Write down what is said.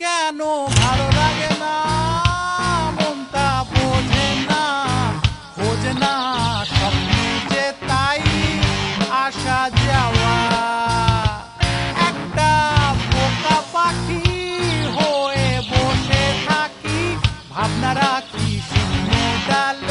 কেন ভালো লাগে না? মনটা বোঝে না বোঝে না স্বপ্নে যে তাই আসা যাওয়া। একটা বোকা পাখি হয়ে বসে থাকি ভাবনা রাখি শূন্য ডালে?